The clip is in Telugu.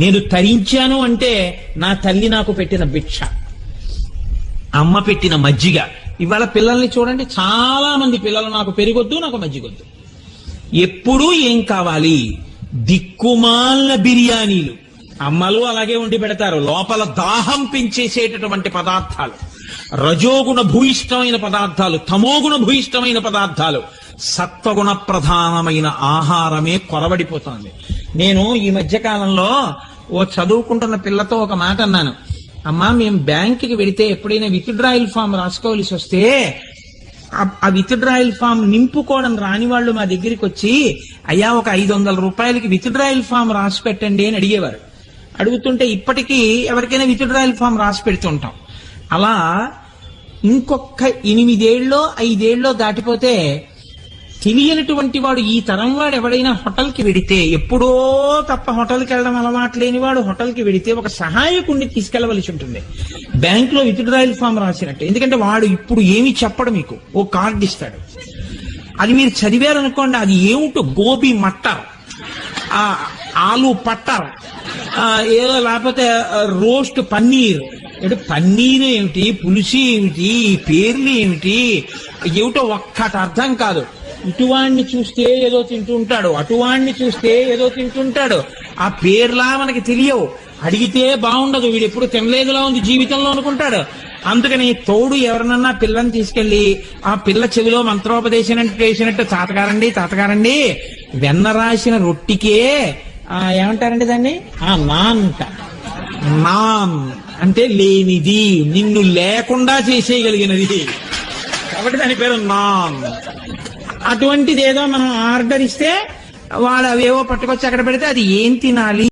నేను తరించాను అంటే నా తల్లి నాకు పెట్టిన భిక్ష. అమ్మ పెట్టిన మజ్జిగ. ఇవాళ పిల్లల్ని చూడండి చాలా మంది పిల్లలు నాకు పెరిగొద్దు నాకు మజ్జిగొద్దు. ఎప్పుడూ ఏం కావాలి? దిక్కుమాల బిర్యానీలు. అమ్మలు అలాగే వండి పెడతారు. లోపల దాహం పెంచేసేటటువంటి పదార్థాలు. రజోగుణ భూయిష్టమైన పదార్థాలు తమోగుణ భూయిష్టమైన పదార్థాలు. సత్వగుణ ప్రధానమైన ఆహారమే కొరబడిపోతోంది నేను ఈ మధ్య కాలంలో ఓ చదువుకుంటున్న పిల్లతో ఒక మాట అన్నాను. అమ్మా మేము బ్యాంకుకి వెడితే ఎప్పుడైనా విత్డ్రాయల్ ఫామ్ రాసుకోవాల్సి వస్తే ఆ- విత్డ్రాయల్ ఫామ్ నింపుకోవడం రాని వాళ్ళు మా దగ్గరికి వచ్చి అయ్యా ఒక ఐదు వందల రూపాయలకి విత్డ్రాయల్ ఫామ్ రాసి పెట్టండి అని అడిగేవారు. అడుగుతుంటే ఇప్పటికీ ఎవరికైనా విత్డ్రాయల్ ఫామ్ రాసి పెడుతుంటాం. అలా ఇంకొక ఎనిమిదేళ్ళలో ఐదేళ్ళలో దాటిపోతే తెలియనటువంటి వాడు ఈ తరం వాడు ఎవడైనా హోటల్కి వెడితే ఎప్పుడో తప్ప హోటల్కి వెళ్ళడం అలవాటు లేని వాడు హోటల్కి వెడితే ఒక సహాయకుడిని తీసుకెళ్ళవలసి ఉంటుంది. బ్యాంక్లో విత్డ్రాయల్ ఫామ్ రాసినట్టు. ఎందుకంటే వాడు ఇప్పుడు ఏమి చెప్పడు మీకు. ఓ కార్డు ఇస్తాడు. అది మీరు చదివారనుకోండి అది ఏమిటో? గోబీ మట్టర్. ఆ ఆలు పట్టారు. ఏదో లేకపోతే రోస్ట్ పన్నీర్. అంటే పన్నీర్ ఏమిటి? పులుసు ఏమిటి? పేర్లు ఏమిటి? ఏమిటో ఒక్కటి అర్థం కాదు. ఇటువాణ్ణి చూస్తే ఏదో తింటుంటాడు అటువాణ్ణి చూస్తే ఏదో తింటుంటాడు. ఆ పేర్లా మనకి తెలియవు. అడిగితే బాగుండదు. వీడు ఎప్పుడు తినలేదులా ఉంది జీవితంలో అనుకుంటాడు. అందుకని తోడు ఎవరినన్నా పిల్లని తీసుకెళ్ళి ఆ పిల్ల చెవిలో మంత్రోపదేశం చేసినట్టు తాతగారండి తాతగారండి వెన్న రాసిన రొట్టికే ఆ ఏమంటారండి దాన్ని? ఆ నాన్ నాన్ అంటే లేనిది నిన్ను లేకుండా చేసేయగలిగినది. కాబట్టి దాని పేరు నాన్. అటువంటిది ఏదో మనం ఆర్డర్ ఇస్తే వాడు అవేవో పట్టుకొచ్చి అక్కడ పెడితే అది ఏం తినాలి?